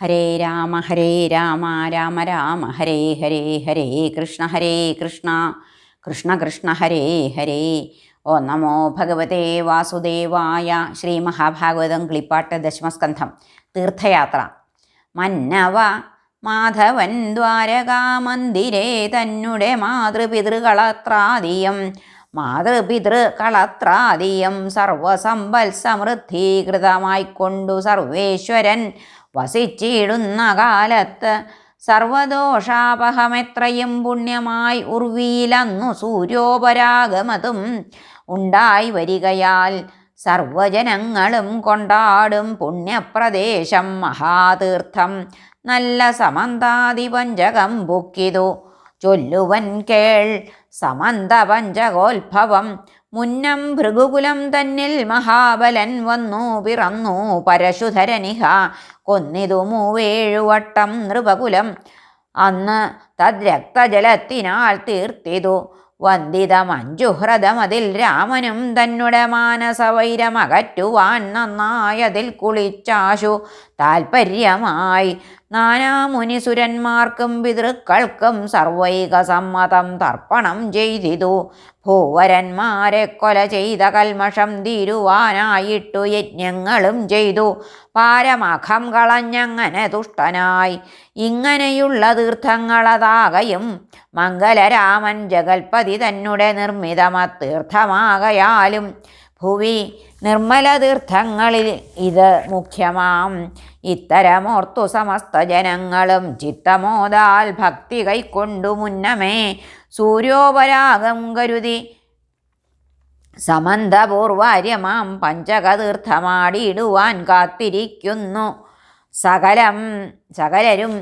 ഹരേ രാമ ഹരേ രാമ രാമ രാമ ഹരേ ഹരേ ഹരേ കൃഷ്ണ ഹരേ കൃഷ്ണ കൃഷ്ണ കൃഷ്ണ ഹരേ ഹരേ. ഓ നമോ ഭഗവതേ വാസുദേവായ ശ്രീ മഹാഭാഗവതം ക്ലിപ്പാട്ട് ദശമസ്കന്ധം തീർത്ഥയാത്ര. മന്നവ മാധവൻ ദ്വാരകാമന്ദിരേ തന്നെ മാതൃപിതൃകളത്രാദിയം. മാതൃപിതൃകളത്രാദിയം സർവസമ്പൽ സമൃദ്ധീകൃതമായിക്കൊണ്ടു സർവേശ്വരൻ വസിച്ചിടുന്ന കാലത്ത് സർവദോഷാപഹമെത്രയും പുണ്യമായി ഉർവീലന്നു സൂര്യോപരാഗമതും ഉണ്ടായി വരികയാൽ സർവജനങ്ങളും കൊണ്ടാടും പുണ്യപ്രദേശം മഹാതീർത്ഥം. നല്ല സമന്താതിപഞ്ചകം ബുക്കിതു ചൊല്ലുവൻ കേൾ സമന്തപഞ്ചകോത്ഭവം മുന്നം ഭൃഗുകുലം തന്നിൽ മഹാബലൻ വന്നു പിറന്നു. പരശുധരനിഹ കൊന്നിതു മൂവേഴുവട്ടം നൃപകുലം. അന്ന് തദ്രക്തജലത്തിനാൽ തീർത്തിതു. വന്ദിതമഞ്ജുഹ്രതമതിൽ രാമനും തന്നുടെ മാനസവൈരമകറ്റുവാൻ നന്നായതിൽ കുളിച്ചാശു. താൽപ്പര്യമായി നാനാമുനിസുരന്മാർക്കും പിതൃക്കൾക്കും സർവൈക സമ്മതം തർപ്പണം ചെയ്തിതു. ഭൂവരന്മാരെ കൊല ചെയ്ത കൽമഷം തീരുവാനായിട്ടു യജ്ഞങ്ങളും ചെയ്തു. പാരമഖം കളഞ്ഞങ്ങനെ തുഷ്ടനായി. ഇങ്ങനെയുള്ള തീർത്ഥങ്ങളതാകയും മംഗലരാമൻ ജഗൽപതി തന്നെ നിർമ്മിതമത്തീർത്ഥമാകയാലും ഭുവി നിർമ്മല തീർത്ഥങ്ങളിൽ ഇത് മുഖ്യമാം. ഇത്തരമോർത്തു സമസ്ത ജനങ്ങളും ചിത്തമോദാൽ ഭക്തി കൈക്കൊണ്ടു മുന്നമേ സൂര്യോപരാഗം കരുതി. സമന്തപൂർവാര്യമാം പഞ്ചകതീർത്ഥമാടിയിടുവാൻ കാത്തിരിക്കുന്നു. സകലം സകലരും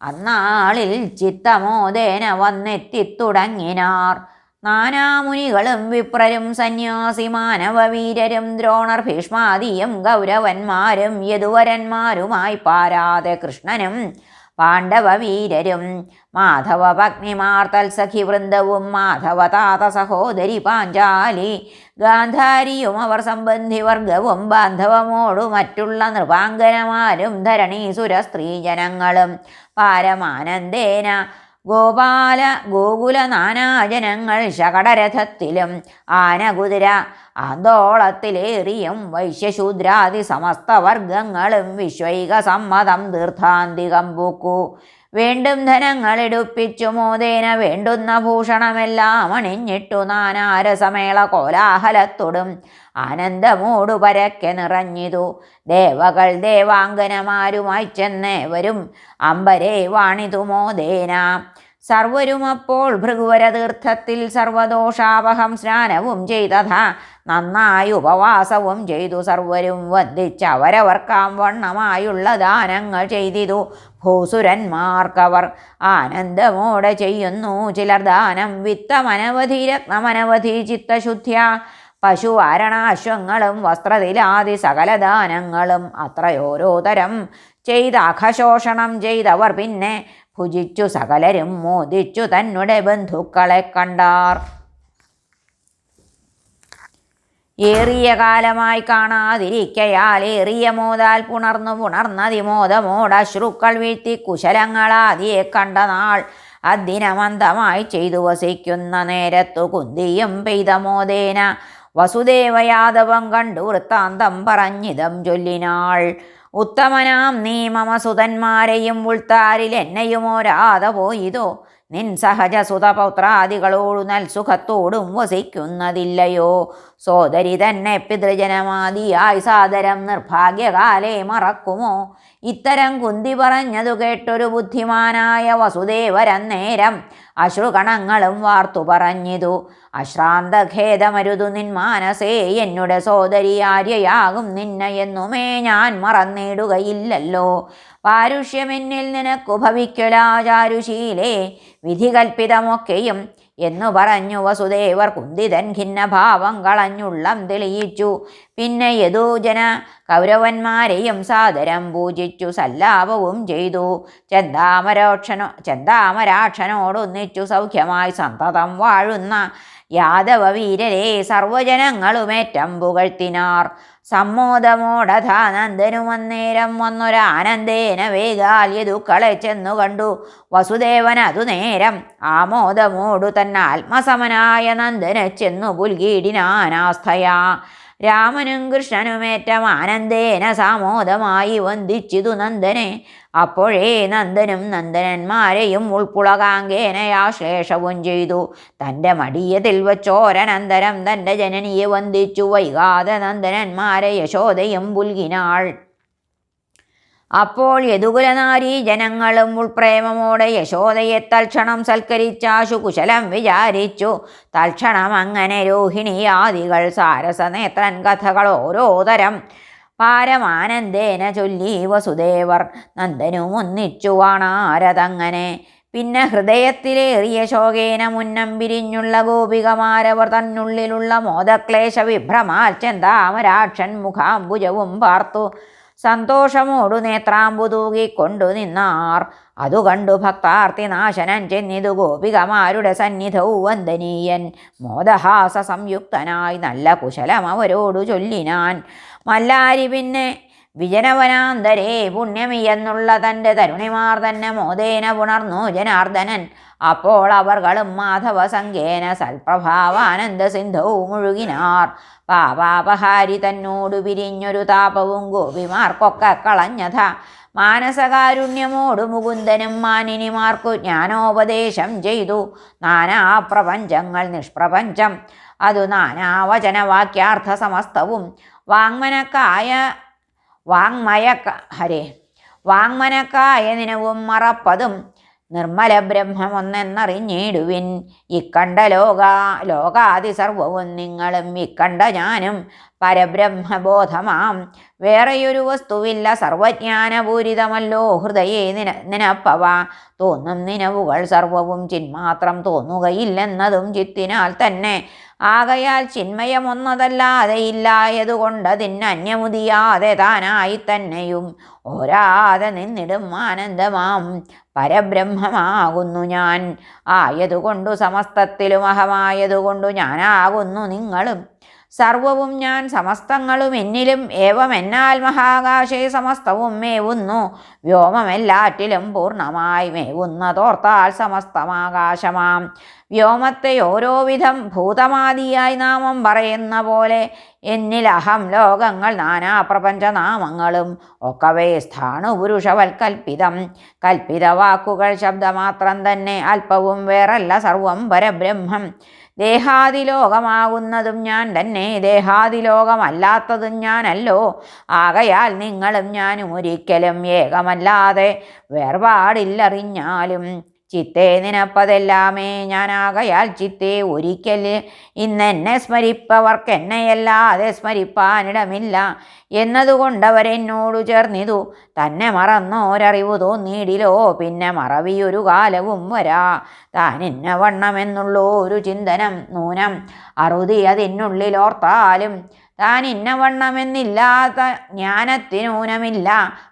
അന്നാളിൽ ചിത്തമോദേന വന്നെത്തിത്തുടങ്ങിനാർ നാനാമുനികളും വിപ്രരും സന്യാസി മാനവവീരരും ദ്രോണർ ഭീഷ്മാദിയും ഗൗരവന്മാരും യദുവരന്മാരുമായി പാരാതെ കൃഷ്ണനും പാണ്ഡവവീരരും മാധവ പത്നിമാർ സഖി വൃന്ദവും മാധവ താത സഹോദരി പാഞ്ചാലി ഗാന്ധാരിയും അവർ സംബന്ധി വർഗവും ബാന്ധവമോടു മറ്റുള്ള നൃപാങ്കനമാരും ധരണീസുര സ്ത്രീജനങ്ങളും പാരമാനന്ദേന ഗോപാല ഗോകുല നാനാജനങ്ങൾ ശകടരഥത്തിലും ആനകുതിര ആന്തോളത്തിലേറിയും വൈശ്യശൂദ്രാദി സമസ്ത വർഗങ്ങളും വിശ്വൈക സമ്മതം തീർത്ഥാന്തികം പൂക്കു. വേണ്ടും ധനങ്ങളെടുപ്പിച്ചു മോദേന വേണ്ടുന്ന ഭൂഷണമെല്ലാം അണിഞ്ഞിട്ടു നാനാരസമേള കോലാഹലത്തൊടും. ആനന്ദമൂടു പരക്കെ നിറഞ്ഞിതു. ദേവകൾ ദേവാംഗനമാരുമായി ചെന്നേവരും. അമ്പരെ വാണിതു മോദേന. സർവരും അപ്പോൾ ഭൃഗുവരതീർത്ഥത്തിൽ സർവദോഷാവഹം സ്നാനവും ചെയ്തതാ. നന്നായി ഉപവാസവും ചെയ്തു സർവരും വന്ദിച്ച് അവരവർക്കാം വണ്ണമായുള്ള ദാനങ്ങൾ ചെയ്തിതു. ഭൂസുരന്മാർക്കവർ ആനന്ദമോടെ ചെയ്യുന്നു. ചിലർ ദാനം വിത്തമനവധി രത്നമനവധി ചിത്തശുദ്ധ്യ. പശു ആരണാശ്വങ്ങളും വസ്ത്രതിലാദി സകല ദാനങ്ങളും അത്രയോരോ തരം ചെയ്ത് അഖശോഷണം ചെയ്തവർ പിന്നെ ഭുജിച്ചു സകലരും മോദിച്ചു തന്നെ ബന്ധുക്കളെ കണ്ടാർ. ഏറിയ കാലമായി കാണാതിരിക്കയാൽ ഏറിയ മോതാൽ പുണർന്നു പുണർന്നതിമോദമോട് അശ്രുക്കൾ വീഴ്ത്തി കുശലങ്ങളാദിയെ കണ്ട നാൾ അദ്ദിനമന്തമായി ചെയ്തു വസിക്കുന്ന നേരത്തു കുന്തിയും പെയ്ത മോദേന വസുദേവയാദവം കണ്ടു വൃത്താന്തം പറഞ്ഞിതം ചൊല്ലിനാൾ. ഉത്തമനാം നീ മമ സുതന്മാരെയും ഉൾത്താരിൽ എന്നെയുമോരാതെ പോയിതോ? നിൻ സഹജ സുതപൗത്രാദികളോടു നൽ സുഖത്തോടും വസിക്കുന്നതില്ലയോ? സോദരി തന്നെ പിതൃജനമാദിയായി സാദരം നിർഭാഗ്യകാലേ മറക്കുമോ? ഇത്തരം കുന്തി പറഞ്ഞതു കേട്ടൊരു ബുദ്ധിമാനായ വസുദേവരന്നേരം അശ്രുകണങ്ങളും വാർത്തു പറഞ്ഞിതു. അശ്രാന്തഖേദമരുതു നിൻ മാനസേ എന്നുടെ സോദരി ആര്യയാകും നിന്നെ എന്നുമേ ഞാൻ മറന്നിടുകയില്ലല്ലോ. പാരുഷ്യമെന്നിൽ നിനക്കു ഭവിക്കലാചാരുശീലേ വിധികൽപ്പിതമൊക്കെയും എന്നു പറഞ്ഞു വസുദേവർ കുന്തിതൻ ഖിന്നഭാവം കളഞ്ഞുള്ളം തെളിയിച്ചു. പിന്നെ യദൂജന കൗരവന്മാരെയും സാദരം പൂജിച്ചു സല്ലാപവും ചെയ്തു. ചെന്താമരോക്ഷനോ ചെന്താമരാക്ഷനോടൊന്നിച്ചു സൗഖ്യമായി സന്തതം വാഴുന്ന യാദവ വീരരെ സർവജനങ്ങളുമേറ്റം പുകഴ്ത്തിനാർ. സമ്മോദമോടഥാ നന്ദനുമന്നേരം വന്നൊരാനന്ദേന വേഗാൽ യദുക്കളെ ചെന്നു കണ്ടു. വസുദേവൻ അതു നേരം ആമോദമോടു തന്ന ആത്മസമനായ നന്ദനെ ചെന്നു പുൽകീടിനാനാസ്ഥയാ രാമനും കൃഷ്ണനുമേറ്റം ആനന്ദേന സാമോദമായി വന്ദിച്ചിതു നന്ദനെ. അപ്പോഴേ നന്ദനും നന്ദനന്മാരെയും ഉൾപ്പുളകാങ്കേനയാശ്ലേഷവും ചെയ്തു. തന്റെ മടിയതിൽ വച്ചോരനന്തരം തന്റെ ജനനിയെ വന്ദിച്ചു. വൈകാതെ നന്ദനന്മാരെ യശോദയും പുൽകിനാൾ അപ്പോൾ യദുകുലനാരീ ജനങ്ങളും ഉൾപ്രേമമോടെ യശോദയെ തൽക്ഷണം സൽക്കരിച്ചാശു കുശലം വിചാരിച്ചു. തൽക്ഷണം അങ്ങനെ രോഹിണി ആദികൾ സാരസനേത്രൻ കഥകൾ ഓരോ തരം പാരമാനന്ദേന ചൊല്ലി വസുദേവർ നന്ദനും ഒന്നിച്ചു വാണാരതങ്ങനെ. പിന്നെ ഹൃദയത്തിലേറിയ ശോകേന മുന്നം പിരിഞ്ഞുള്ള ഗോപികമാരവർ തന്നുള്ളിലുള്ള മോദക്ലേശ വിഭ്രമാൽ ചെന്താമരാക്ഷൻ മുഖാംബുജവും പാർത്തു. സന്തോഷമോടു നേത്രാമ്പു തൂകിക്കൊണ്ടു നിന്നാർ. അതു ഭക്താർത്തി നാശനൻ ചെന്നിതു ഗോപികമാരുടെ സന്നിധവും വന്ദനീയൻ. മോദഹാസ സംയുക്തനായി നല്ല കുശലം അവരോടു ചൊല്ലിനാൻ. മല്ലാരി പിന്നെ വിജനവനാന്തരേ പുണ്യമിയെന്നുള്ള തന്റെ തരുണിമാർ തന്നെ മോദേന പുണർന്നു ജനാർദ്ദനൻ. അപ്പോൾ അവർകളും മാധവ സംഘേന സൽപ്രഭാവാനന്ദ സിന്ധവും മുഴുകിനാർ. പാപാപഹാരി തന്നോടു പിരിഞ്ഞൊരു താപവും ഗോപിമാർക്കൊക്കെ കളഞ്ഞത. മാനസകാരുണ്യമോടു മുകുന്ദനും മാനിനിമാർക്കു ജ്ഞാനോപദേശം ചെയ്തു. നാനാ പ്രപഞ്ചങ്ങൾ നിഷ്പ്രപഞ്ചം. അതു നാനാവചനവാക്യാർത്ഥ സമസ്തവും വാങ്മനക്കായ വാങ്മയ ഹരേ വാങ്മനക്കായ നിനവും മറപ്പതും. നിർമ്മല ബ്രഹ്മമൊന്നെന്നറിഞ്ഞിടുവിൻ. ഇക്കണ്ട ലോക ലോകാതിസർവവും നിങ്ങളും ഇക്കണ്ട ഞാനും പരബ്രഹ്മബോധമാം. വേറെയൊരു വസ്തുവില്ല സർവജ്ഞാനപൂരിതമല്ലോ. ഹൃദയേ നിന നിനപ്പവ. തോന്നും നിനവുകൾ സർവവും ചിന്മാത്രം തോന്നുകയില്ലെന്നതും ചിത്തിനാൽ തന്നെ. ആകയാൽ ചിന്മയമൊന്നതല്ലാതെ ഇല്ലായതുകൊണ്ടതിനന്യമുതിയാതെ താനായി തന്നെയും. ഓരാതെ നിന്നിടും ആനന്ദമാം. പരബ്രഹ്മമാകുന്നു ഞാൻ. ആയതുകൊണ്ടു സമസ്തത്തിലും അഹമായതുകൊണ്ടു ഞാനാകുന്നു നിങ്ങളും. സർവവും ഞാൻ സമസ്തങ്ങളും എന്നിലും ഏവമെന്നാൽ മഹാകാശേ സമസ്തവും മേവുന്നു. വ്യോമമെല്ലാറ്റിലും പൂർണമായി മേവുന്നതോർത്താൽ സമസ്തമാകാശമാം. വ്യോമത്തെ ഓരോ വിധം ഭൂതമാദിയായി നാമം പറയുന്ന പോലെ എന്നിലഹം ലോകങ്ങൾ നാനാ പ്രപഞ്ചനാമങ്ങളും ഒക്കവേ സ്ഥാണു പുരുഷവൽക്കൽപ്പിതം. കൽപ്പിത വാക്കുകൾ ശബ്ദമാത്രം തന്നെ അല്പവും വേറല്ല സർവം പരബ്രഹ്മം. ദേഹാതിലോകമാകുന്നതും ഞാൻ തന്നെ ദേഹാതിലോകമല്ലാത്തതും ഞാനല്ലോ. ആകയാൽ നിങ്ങളും ഞാനും ഒരിക്കലും ഏകമല്ലാതെ വേർപാടില്ലറിഞ്ഞാലും ചിത്തേ നിനപ്പതെല്ലാമേ ഞാനാകയാൽ ചിത്തേ ഒരിക്കൽ. ഇന്നെന്നെ സ്മരിപ്പവർക്ക് എന്നെയല്ലാതെ സ്മരിപ്പാനിടമില്ല. എന്നതുകൊണ്ടവരെന്നോടു ചേർന്നിതു. തന്നെ മറന്നോരറിവു തോന്നിയിടിലോ പിന്നെ മറവിയൊരു കാലവും വരാ. താൻ ഇന്ന വണ്ണമെന്നുള്ള ഒരു ചിന്തനം നൂനം. അറുതി അതിനുള്ളിലോർത്താലും താൻ ഇന്നവണ്ണമെന്നില്ലാത്ത ജ്ഞാനത്തിനൂനമില്ല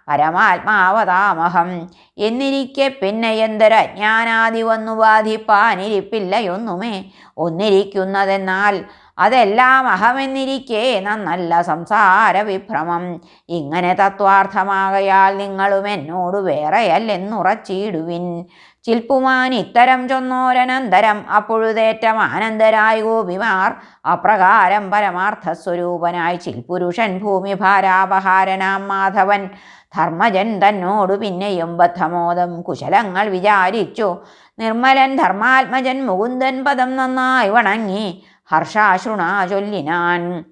പരമാത്മാവതാമഹം. എന്നിരിക്കെ പിന്നെ എന്തൊരജ്ഞാനാദി വന്നു ബാധിപ്പാനിരിപ്പില്ലയൊന്നുമേ ഒന്നിരിക്കുന്നതെന്നാൽ അതെല്ലാം അഹമെന്നിരിക്കെ നന്നല്ല സംസാര വിഭ്രമം. ഇങ്ങനെ തത്വാർത്ഥമാകയാൽ നിങ്ങളും എന്നോട് വേറെയല്ലെന്നുറച്ചിടുവിൻ. ചിൽപ്പുമാൻ ഇത്തരം ചൊന്നോരനന്തരം അപ്പോഴുതേറ്റം ആനന്ദരായ ഗോപിമാർ അപ്രകാരം പരമാർത്ഥസ്വരൂപനായി ചിൽപുരുഷൻ ചിൽപുരുഷൻ ഭൂമിഭാരാപഹാരനാം മാധവൻ. ധർമ്മജൻ തന്നോടു പിന്നെയും ബദ്ധമോദം കുശലങ്ങൾ വിചാരിച്ചു. നിർമ്മലൻ ധർമാത്മജൻ മുകുന്ദൻ പദം നന്നായി വണങ്ങി. ഹർഷാശ്രുണാ ചൊല്ലിനാൻ.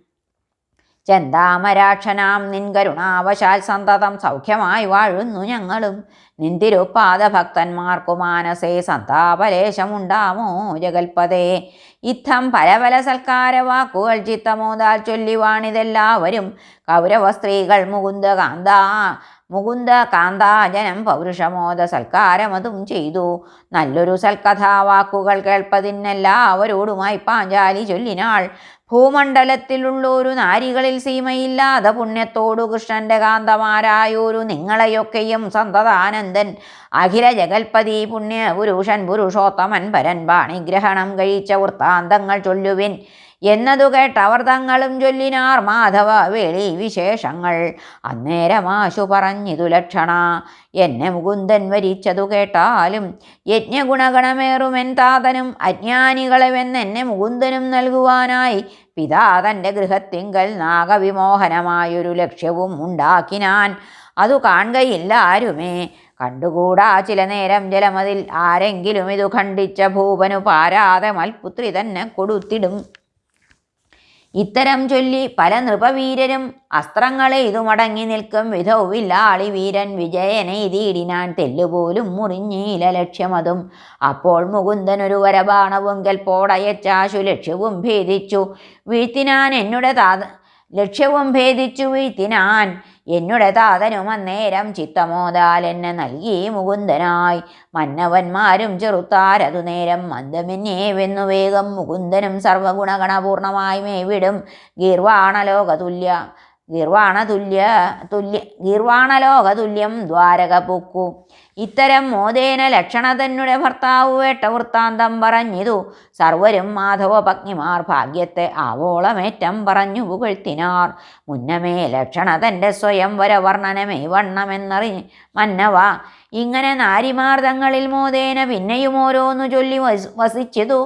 ചെന്താമരാക്ഷനാം നിൻകരുണാവശാൽ സന്തതം സൗഖ്യമായി വാഴുന്നു ഞങ്ങളും. നിന്തിരുപ്പാദഭക്തന്മാർക്കു മാനസേ സന്താപലേശമുണ്ടാമോ ജഗൽപദേ ഇത്തം പല പല സൽക്കാര വാക്കുകൾ ചിത്തമോദാൽ ചൊല്ലിവാണിതെല്ലാവരും. കൗരവ സ്ത്രീകൾ മുകുന്ദ കാന്താ മുകുന്ദ കാന്താജനം പൗരുഷമോദ സൽക്കാരമതും ചെയ്തു. നല്ലൊരു സൽക്കഥാവാക്കുകൾ കേൾപ്പതിനെല്ലാവരോടുമായി പാഞ്ചാലി ചൊല്ലിനാൾ. ഭൂമണ്ഡലത്തിലുള്ളൊരു നാരികളിൽ സീമയില്ലാതെ പുണ്യത്തോടു കൃഷ്ണന്റെ കാന്തമാരായൊരു നിങ്ങളെയൊക്കെയും സന്തതാനന്ദൻ. അഖില ജഗൽപതി പുണ്യ പുരുഷൻ പുരുഷോത്തമൻ പരൻ പാണിഗ്രഹണം കഴിച്ച വൃത്താന്തങ്ങൾ ചൊല്ലുവിൻ. എന്നതു കേട്ടവർ തങ്ങളും ചൊല്ലിനാർ മാധവ വേളി വിശേഷങ്ങൾ. അന്നേരമാശു പറഞ്ഞിതു ലക്ഷണ. എന്നെ മുകുന്ദൻ വരിച്ചതു കേട്ടാലും യജ്ഞഗുണഗണമേറുമെൻ താതനും അജ്ഞാനികളെവെന്നെന്നെ മുകുന്ദനും നൽകുവാനായി പിതാ തന്റെ ഗൃഹത്തിങ്കൽ നാഗവിമോഹനമായൊരു ലക്ഷ്യവും ഉണ്ടാക്കിനാൻ. അതു കാണുകയില്ല ആരുമേ. കണ്ടുകൂടാ ചില നേരം ജലമതിൽ ആരെങ്കിലും ഇതു ഖണ്ഡിച്ച ഭൂപനു പാരാതെ മൽപുത്രി തന്നെ കൊടുത്തിടും. ഇത്തരം ചൊല്ലി പല നൃപവീരരും അസ്ത്രങ്ങളെ ഇതുമടങ്ങി നിൽക്കും. വിധവുമില്ലാളി വീരൻ വിജയനെ ഇതിടിനാൻ തെല്ലുപോലും മുറിഞ്ഞീല ലക്ഷ്യമതും. അപ്പോൾ മുകുന്ദൻ ഒരു വരബാണവുങ്കൽ പോടയച്ചാശു ലക്ഷ്യവും ഭേദിച്ചു. വീഴ്ത്തിനാൻ എന്നുടെ താത ലക്ഷ്യവും ഭേദിച്ചു വീഴ്ത്തിനാൻ എന്നുടെ താതനും അന്നേരം ചിത്തമോദാൽ എന്നെ നൽകി മുകുന്ദനായി. മന്നവന്മാരും ചെറുത്താരതു നേരം മന്ദമെന്നേ വെന്നു വേഗം മുകുന്ദനും സർവഗുണഗണപൂർണമായി മേവിടും ഗീർവാണലോകതുല്യ ഗീർവാണതുല്യ തുല്യ ഗീർവാണലോകതുല്യം ദ്വാരക പൊക്കു. ഇത്തരം മോദേന ലക്ഷണ ഭർത്താവ് വേട്ട വൃത്താന്തം പറഞ്ഞിതു. സർവരും മാധവ പത്നിമാർ ഭാഗ്യത്തെ ആവോളമേറ്റം പറഞ്ഞു പുകഴ്ത്തിനാർ. മുന്നമേ ലക്ഷണ തന്റെ സ്വയം വരവർണനമേ വണ്ണമെന്നറി മന്നവ. ഇങ്ങനെ നാരിമാർ തങ്ങളിൽ മോദേന പിന്നെയും ഓരോന്നു ചൊല്ലി വസ് വസിച്ചതു.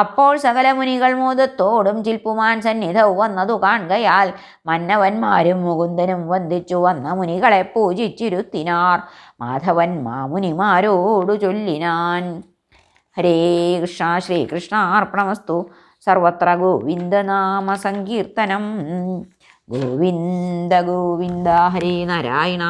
അപ്പോൾ സകല മുനികൾ മോദത്തോടും ചിൽപ്പുമാൻ സന്നിധവും വന്നതു കാണുകയാൽ മന്നവന്മാരും മുകുന്ദനും വന്ദിച്ചു വന്ന മുനികളെ പൂജിച്ചിരുത്തിനാർ. മാധവൻ മാമുനിമാരോടു ചൊല്ലിനാൻ. ഹരേ കൃഷ്ണ ശ്രീകൃഷ്ണ അർപ്പണമസ്തു. സർവത്ര ഗോവിന്ദനാമ സങ്കീർത്തനം ഗോവിന്ദ ഗോവിന്ദ ഹരേ നാരായണ.